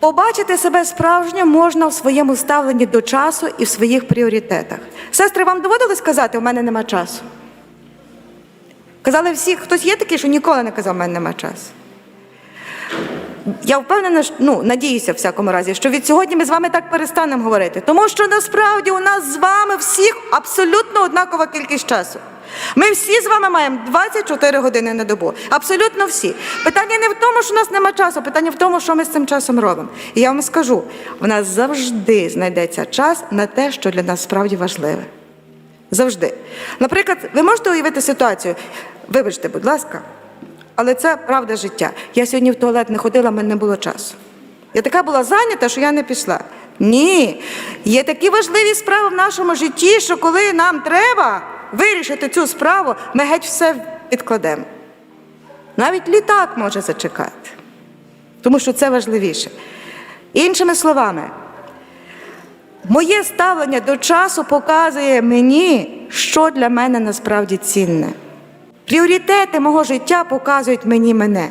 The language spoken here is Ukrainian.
Побачити себе справжньо можна в своєму ставленні до часу і в своїх пріоритетах. Сестри, вам доводилось казати, у мене нема часу? Казали всі, хтось є такий, що ніколи не казав, у мене нема часу. Я впевнена, ну, надіюся, в всякому разі, що від сьогодні ми з вами так перестанемо говорити. Тому що насправді у нас з вами всіх абсолютно однакова кількість часу. Ми всі з вами маємо 24 години на добу. Абсолютно всі. Питання не в тому, що у нас нема часу, питання в тому, що ми з цим часом робимо. І я вам скажу: в нас завжди знайдеться час на те, що для нас справді важливе. Завжди. Наприклад, ви можете уявити ситуацію, вибачте, будь ласка, але це правда життя. Я сьогодні в туалет не ходила, в мене не було часу. Я така була зайнята, що я не пішла. Ні, є такі важливі справи в нашому житті, що коли нам треба вирішити цю справу, ми геть все відкладемо. Навіть літак може зачекати, тому що це важливіше. Іншими словами, Моє ставлення до часу показує мені, що для мене насправді цінне. Пріоритети мого життя показують мені мене.